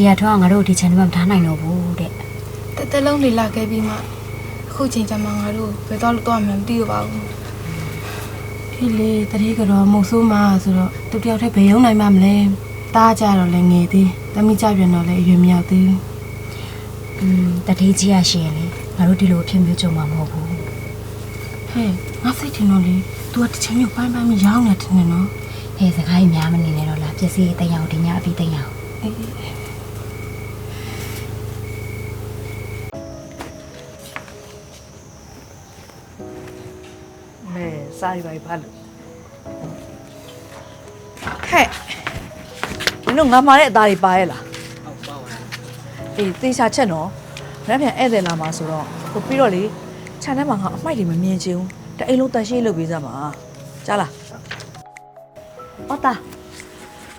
ဒေါက်တာထွန်းကငါတို့ဒီ channel မှာမထားနိုင်တော့ဘူးတဲ့ တက်တက်လုံးလေးလာခဲ့ပြီးမှအခုချိန်ကျမှငါတို့ဘယ်တော့လို့တော့မှမသိရပါဘူး ဒီလေတတိကတော့မုတ်ဆိုးမှာဆိုတော့သူတယောက်တည်းဘယ်ရုံနိုင်မှမလဲတားကြတော့လည်းငယ်သေးတမိကြပြန်တော့လည်းအရွယ်မရောက်သေး อืมတတိကြီးရရှိရလေငါတို့ဒီလိုအဖြစ်မျိုးကြုံမှာမဟုတ်ဘူး ဘူးဟဲ့ငါစိတ်ထင်တော့လေ तू ကတစ်ချိန်မျိုးပိုင်းပိုင်းမရောင်းနေတယ်နော် ဟဲ့စကားကြီးများမနေနဲ့တော့လားပစ္စည်းတယောက်ဒီညအပြီးတယောက် အေး စားရပါဘာလို့ဟဲ့နင်တို့ငါမာတဲ့အသားတွေပါရဲ့လားဟုတ်ပါပါအေးသေချာချက်နော်နောက်ပြန်ဧည့်သည်လာမှာဆိုတော့ဟိုပြီးတော့လေခြံထဲမှာငါအမိုက်တွေမမြင်ချင်ဘူးတအိမ်လုံးတန်ရှင်းလုပ်ပေးစမ်းပါကြားလားဟောတာ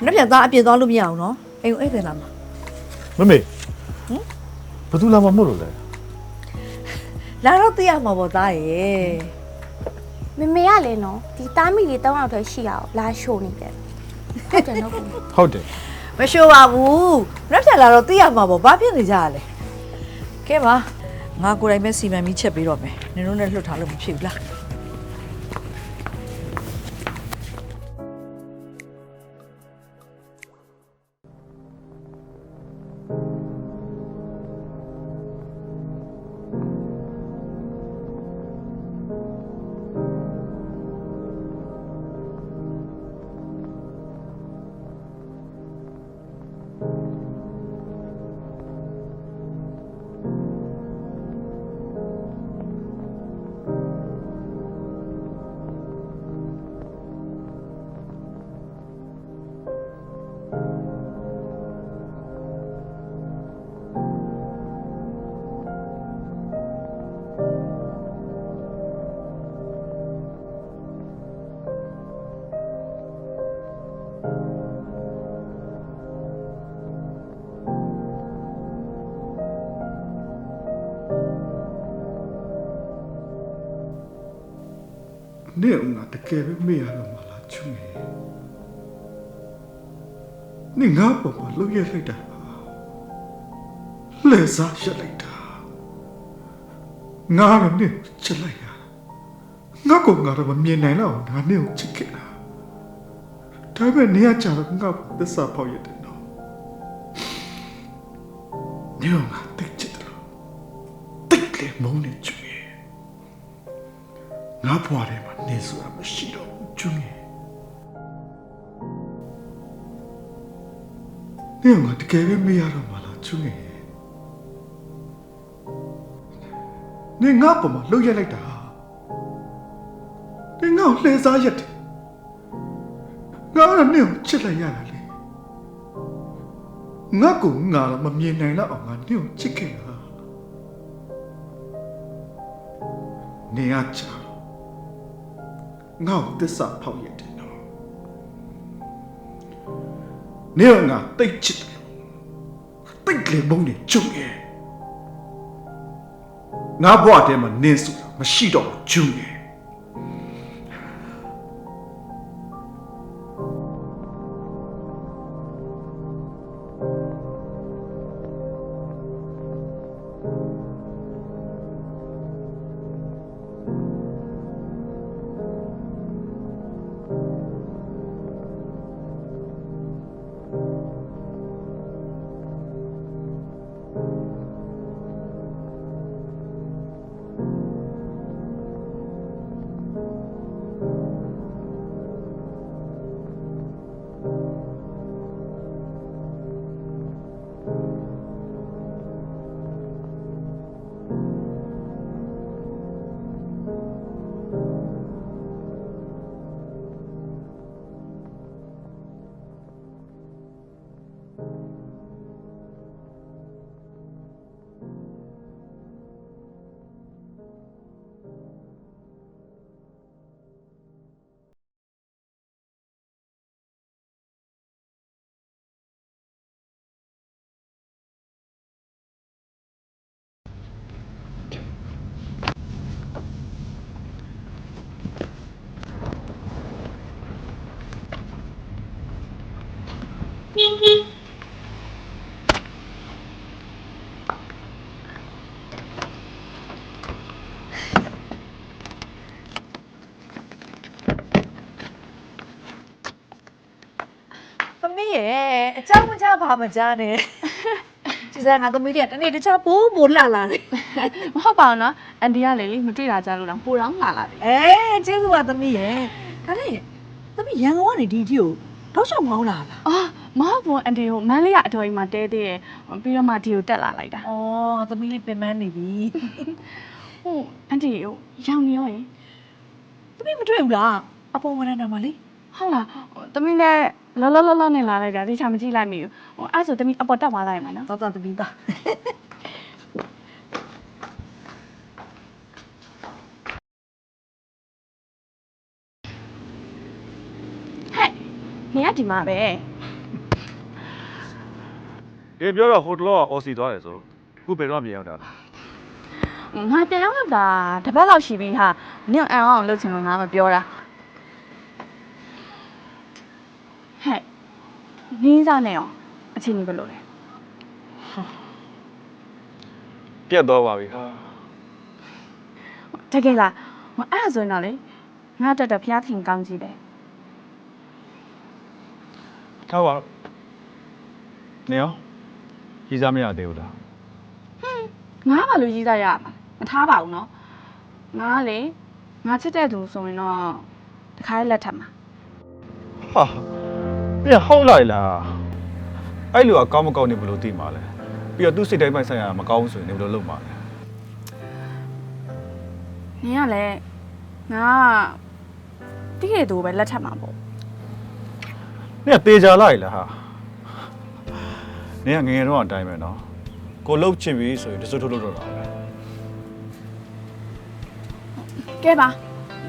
နောက်ပြန်သားအပြည့်သွားလို့မရအောင်နော်အိမ်ကိုဧည့်သည်လာမှာမမေဟမ်ဘသူလာမမို့လို့လဲလာတော့သိရမှာပေါ့သားရဲ့ မမေကလည်းနော်ဒီတားမိလေးတောင်းအောင်တည်းရှိရအောင်လာရှိုးနေတယ်ဟုတ်တယ်နော်ကိုဟုတ်တယ်မရှိုးပါဘူးနောက်ပြန်လာတော့သိရမှာပေါ့ဘာဖြစ်နေကြရလဲကဲပါငါကိုယ်တိုင်ပဲစီမံပြီးချက်ပေးတော့မယ်နင်တို့နဲ့လွတ်ထားလို့မဖြစ်ဘူးလား တကယ်ပဲမေ့ရတော့မလားချွေနေငါပေါ်မှာလှုပ်ရလိုက်တာလဲစားရှက်လိုက်တာငါရနေချက်လိုက်ရငါကငါတော့မမြင်နိုင်တော့ငါနေကိုချစ်ခဲ့တာဒါပေမဲ့နေရကြတော့ငါသစ္စာပေါက်ရတယ်နော်နေအောင်ငါတိတ်ချစ်တယ်လို့တိတ်လေမုန်းနေချွေငါဘွားထဲမှာ နေဆိုတာမရှိတော့ဘူးကျွန်းငယ်နေငါတကယ်ပဲမေ့ရတော့မလားကျွန်းငယ်နေငါပမာလှုပ်ရက်လိုက်တာနေငါ့ကိုလှည့်စားရက်တယ်ငါကတော့နေကိုချစ်လိုက်ရတာလေငါကငါတော့မမြင်နိုင်တော့အောင်ငါနေကိုချစ်ခဲ့တာနေရချာ ငါ့ကိုသစ္စာဖောက်ရတယ်နော်နေကငါတိတ်ချစ်တယ်တိတ်လေမုန်းနေကြုံရဲ့ငါဘွားထဲမှာနင်းဆိုတာမရှိတော့ဘူးဂျုံရဲ့ ရဲ့အကြောင်းမကြားပါမကြားနဲ့ကျစံငါသမီးတွေကတနေ့တခြားပိုးပိုးလှလာတယ်မဟုတ်ပါဘူးနော်အန်တီကလေမတွေ့တာကြလို့တော့ပိုတော့လာလာတယ်အဲကျေးဇူးပါသမီးရဲ့ဒါနဲ့သမီးရန်ကုန်ကနေဒီအထိကိုတော့ရှောက်မောင်းလာလားအော်မဟုတ်ဘူးအန်တီကိုမန်းလေးကအတော်ကြီးမှတဲသေးတယ်ပြီးတော့မှဒီကိုတက်လာလိုက်တာဩသမီးလေးပင်ပန်းနေပြီဟုတ်အန်တီကိုရောင်နေရောရင်သမီးမတွေ့ဘူးလားအပေါ်ဝန်ထမ်းတော်မလေးဟုတ်လားတမီးလည်း လောလောလောလောနဲ့လာလိုက်တာဒီချာမကြည့်လိုက်မိဘူးဟိုအဲ့ဆိုတမီးအပေါ်တက်သွားလိုက်မှာနော်သောတာသမီးသားနေရဒီမှာပဲအေးပြောတော့ဟိုတလောကအော်စီသွားတယ်ဆိုခုဘယ်တော့မြင်အောင်တာလဲငါပြန်ရောက်လာတာတစ်ပတ်လောက်ရှိပြီဟာနင်အန်အောင်လုပ်ချင်လို့ငါမပြောတာ နင်းစားနေအောင်အချိန်ကြီးဘယ်လိုလဲပြတ်သွားပါပြီဟာတကယ်လားဟိုအဲ့ဒါဆိုရင်တော့လေငါတက်တက်ဖျားထင်ကောင်းကြည့်တယ်ထားပါနေရောကြီးစားမရသေးဘူးလားငါဘာလို့ရေးစားရမှာမထားပါဘူးနော်ငါကလေငါချစ်တဲ့သူဆိုရင်တော့တခါလေးလက်ထပ်မှာဟာ ပြန်ဟုတ်လိုက်လားအဲ့လိုကကောင်းမကောင်းနေဘယ်လိုသိမှာလဲပြီးတော့သူ့စိတ်တိုင်းပိုင်းဆိုင်ရာမကောင်းဘူးဆိုရင်ဘယ်လိုလုပ်မှာလဲနင်ကလည်းငါတည့်ရသူပဲလက်ထပ်မှာပေါ့နင်ကတေချာလိုက်လားဟာနင်ကငယ်ငယ်တော့အတိုင်းပဲနော်ကိုလှုပ်ချင်ပြီဆိုရင်တစွတ်ထုတ်လို့တော့တာပဲကဲပါ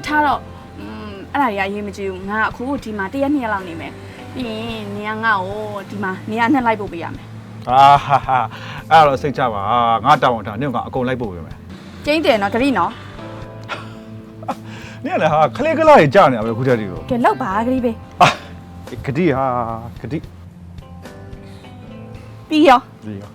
ထားတော့อืมအဲ့ဒါကြီးအရေးမကြီးဘူးငါအခုဒီမှာတရက်နှစ်ရက်လောက်နေမယ် ပြီးရင်နင်ကငါ့ကိုဒီမှာနေရာနှစ်လိုက်ပို့ပေးရမယ်အာဟာဟာအဲ့ဒါတော့စိတ်ချပါငါတောင်းတာနင်ကအကုန်လိုက်ပို့ပေးမယ်ကျင်းတယ်နော်ဂရိနော်နင်ကလည်းဟာခလေးကလာကြီးကြာနေတာပဲခုတည်းဒီကိုကဲလောက်ပါဂရိပဲအာဂတိဟာဂတိပြီးရောဒီရော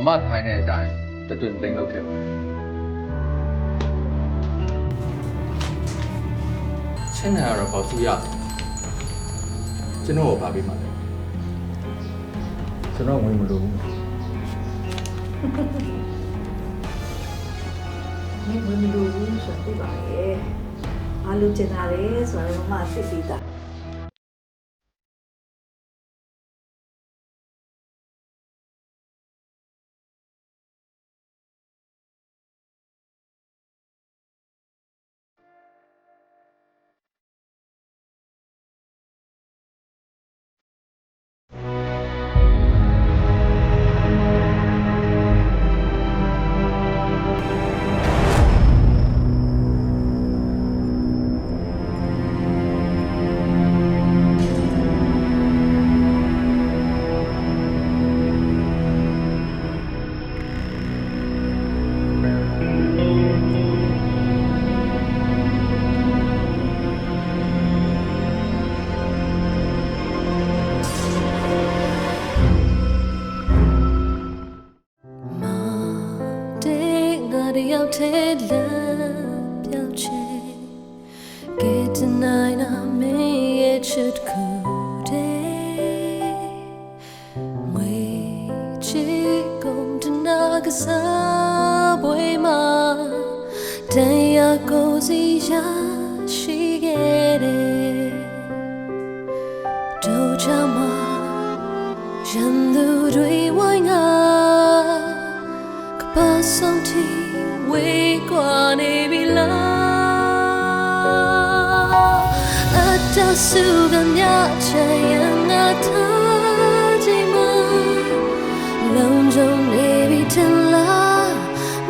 မမထိုင်းတဲ့အတိုင်းတတွင်သိမ့်လုပ်ခဲ့ပါချင်းနေရတော့ပေါ့သူရကျွန်တော်ကိုဗာပြီးမှလဲကျွန်တော်ဝင်မလို့မင်းမလို့ဘူးဆိုတော့ပါလေအားလုံးကျင်တာလေဆိုတော့မမသိပြီးသားတဲ့ chợt khờ đế mây chỉ công thân na cả sa bôi mà đây à cô gì ya chỉ ghé đê. Đâu cha mà chẳng đủ đuổi ngoài ngã. Cả ba sông thì quay qua này bị အတဆုကမြချင်ရငါထားချိန်မှာလုံးကြုံနေပြီထင်လား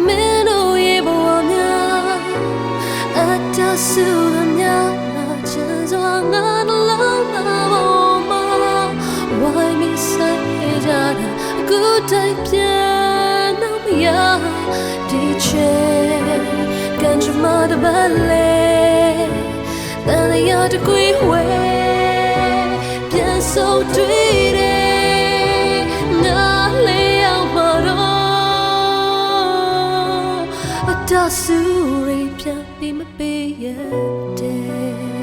မင်းတို့ရဲ့ဘဝများအတ္တဆုရများလာချင်စွာငါနှလုံးသားပေါ်မှာဝိုင်းမိဆိုင်ကြတာအခုတိုင်းပြ ရတကွေဝဲပြန်ဆိုတွေ့တယ်နားလေအောင်မတော့အတဆူရိပြန်ပြီးမပေးရတဲ့